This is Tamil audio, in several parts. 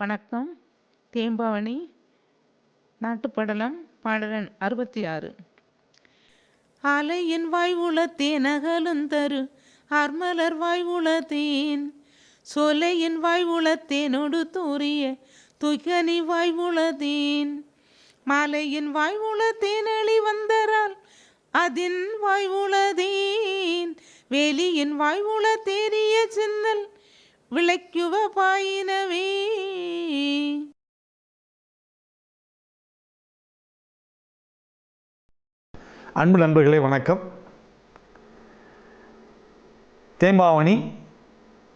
வணக்கம். தேம்பாவணி நாட்டுப்படலம் பாடலன் அறுபத்தி ஆறு அலையின் வாய் உளத்தேன் அகலுந்தரு அர்மலர் வாய் உளத்தேன் சொலையின் வாய் உளத்தேனொடு தூரிய துகனி வாய் உளதேன் மாலையின் வாய் உளத்தேன் அழி வந்தரால் அதின் வாய் உளதேன் வேலியின் வாய் தேரிய சின்னல் விளைக்குவ பாயின அன்பு நண்பர்களே வணக்கம். தேம்பாவணி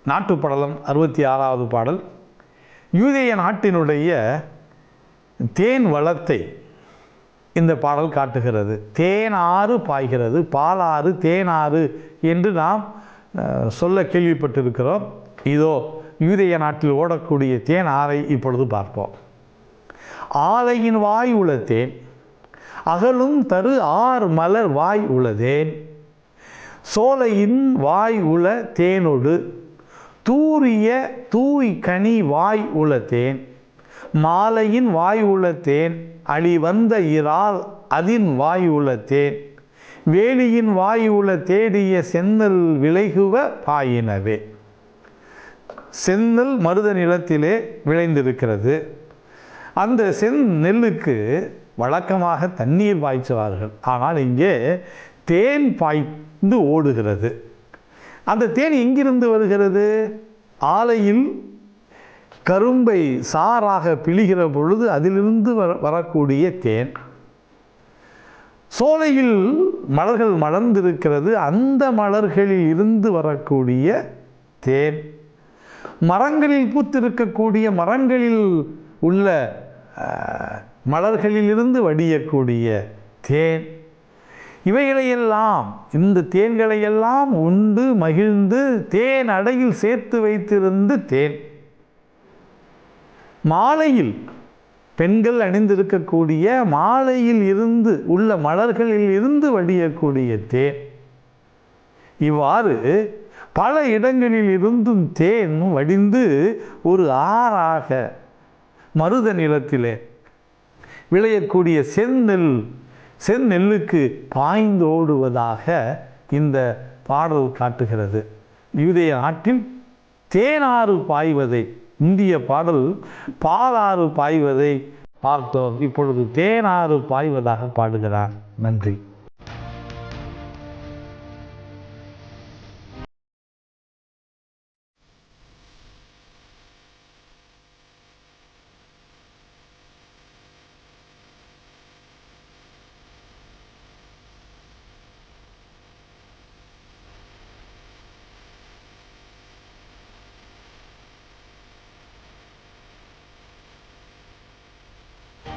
நாட்டுப்படலம் அறுபத்தி ஆறாவது பாடல். யூதேய நாட்டினுடைய தேன் வளத்தை இந்த பாடல் காட்டுகிறது. தேனாறு பாய்கிறது பாலாறு தேனாறு என்று நாம் சொல்ல கேள்விப்பட்டிருக்கிறோம். இதோ யூதேய நாட்டில் ஓடக்கூடிய தேன் ஆறை இப்பொழுது பார்ப்போம். ஆலையின் வாய் உள்ள தேன் அகலும் தரு ஆர் மலர் வாய் உளதேன். சோலையின் வாய் உள தேனொடு தூரிய தூய் கனி வாய் உள தேன் மாலையின் வாய் உளத்தேன் அழிவந்த இறால் அதின் வாய் உளத்தேன் வேலியின் வாய் உள தேடிய சென்னல் விளைகுவ பாயினவே. செந்நெல் மருத நிலத்திலே விளைந்திருக்கிறது. அந்த செந் நெல்லுக்கு வழக்கமாக தண்ணீர் பாய்ச்சுவார்கள். ஆனால் இங்கே தேன் பாய்ந்து ஓடுகிறது. அந்த தேன் எங்கிருந்து வருகிறது? ஆலையில் கரும்பை சாறாக பிழிகிற பொழுது அதிலிருந்து வர வரக்கூடிய தேன். சோலையில் மலர்கள் மலர்ந்திருக்கிறது. அந்த மலர்களில் இருந்து வரக்கூடிய தேன். மரங்களில் பூத்திருக்கக்கூடிய மரங்களில் உள்ள மலர்களிலிருந்து வடியக்கூடிய தேன். இவைகளையெல்லாம் இந்த தேன்களையெல்லாம் உண்டு மகிழ்ந்து தேன் அடையில் சேர்த்து வைத்திருந்து தேன். மாலையில் பெண்கள் அணிந்திருக்கக்கூடிய மாலையில் இருந்து உள்ள மலர்களில் இருந்து வடியக்கூடிய தேன். இவ்வாறு பல இடங்களில் இருந்தும் தேன் வடிந்து ஒரு ஆறாக மருத நிலத்திலே விளையக்கூடிய செந்நெல் செந்நெல்லுக்கு பாய்ந்தோடுவதாக இந்த பாடல் காட்டுகிறது. யூதேய நாட்டில் தேனாறு பாய்வதை இந்திய பாடல் பாலாறு பாய்வதை பார்த்தோம். இப்பொழுது தேனாறு பாய்வதாக பாடுகிறார். நன்றி.